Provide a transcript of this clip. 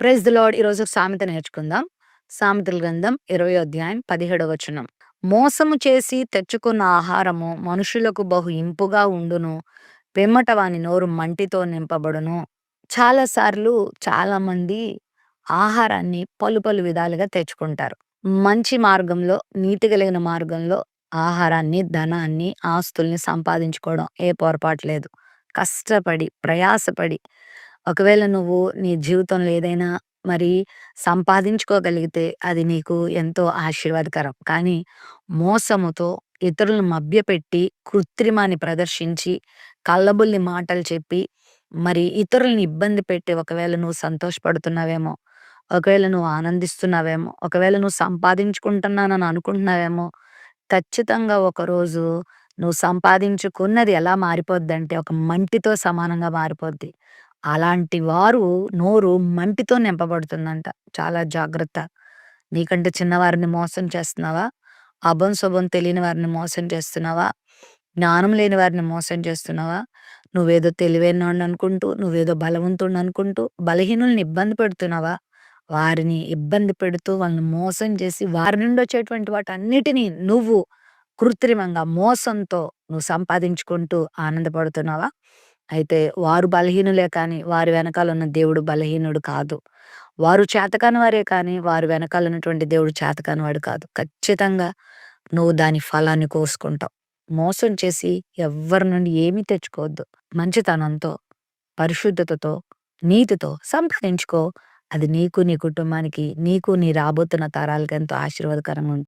Praise the lord ఈరోజు సామెత నేర్చుకుందాం. సామెతల గ్రంథం ఇరవై అధ్యాయం పదిహేడవ వచనం. మోసము చేసి తెచ్చుకున్న ఆహారము మనుషులకు బహు ఇంపుగా ఉండును. పిమ్మట వాని నోరు మంటితో నింపబడును. చాలాసార్లు చాలామంది ఆహారాన్ని పలు పలు విధాలుగా తెచ్చుకుంటారు. మంచి మార్గంలో నీతి కలిగిన మార్గంలో ఆహారాన్ని ధనాన్ని ఆస్తుల్ని సంపాదించుకోవడం ఏ పొరపాటు లేదు. కష్టపడి ప్రయాసపడి ఒకవేళ నువ్వు నీ జీవితంలో ఏదైనా మరి సంపాదించుకోగలిగితే అది నీకు ఎంతో ఆశీర్వాదకరం. కానీ మోసముతో ఇతరులను మభ్యపెట్టి కృత్రిమాన్ని ప్రదర్శించి కళ్ళబుల్లి మాటలు చెప్పి మరి ఇతరులని ఇబ్బంది పెట్టి ఒకవేళ నువ్వు సంతోషపడుతున్నావేమో ఒకవేళ నువ్వు ఆనందిస్తున్నావేమో ఒకవేళ నువ్వు సంపాదించుకుంటున్నానని అనుకుంటున్నావేమో ఖచ్చితంగా ఒకరోజు నువ్వు సంపాదించుకున్నది ఎలా మారిపోద్దంటే ఒక మంటితో సమానంగా మారిపోద్ది. అలాంటి వారు నోరు మంటితో నింపబడుతుందంట. చాలా జాగ్రత్త. నీకంటే చిన్నవారిని మోసం చేస్తున్నావా? అభం శుభం తెలియని వారిని మోసం చేస్తున్నావా? జ్ఞానం లేని వారిని మోసం చేస్తున్నావా? నువ్వేదో తెలివైనోడిని అనుకుంటూ నువ్వేదో బలవంతుడిని అనుకుంటూ బలహీనుల్ని ఇబ్బంది పెడుతున్నావా? వారిని ఇబ్బంది పెడుతూ వాళ్ళని మోసం చేసి వారి నుండి వచ్చేటువంటి వాటన్నిటినీ నువ్వు కృత్రిమంగా మోసంతో నువ్వు సంపాదించుకుంటూ ఆనందపడుతున్నావా? అయితే వారు బలహీనులే కానీ వారి వెనకాల ఉన్న దేవుడు బలహీనుడు కాదు. వారు చేతకాని వారే కానీ వారి వెనకాల ఉన్నటువంటి దేవుడు చేతకాని వాడు కాదు. ఖచ్చితంగా నువ్వు దాని ఫలాన్ని కోసుకుంటావు. మోసం చేసి ఎవ్వరి నుండి ఏమీ తెచ్చుకోవద్దు. మంచితనంతో పరిశుద్ధతతో నీతితో సంపాదించుకో. అది నీకు నీ కుటుంబానికి నీకు నీ రాబోతున్న తరాలకు ఎంతో ఆశీర్వాదకరంగా ఉంటుంది.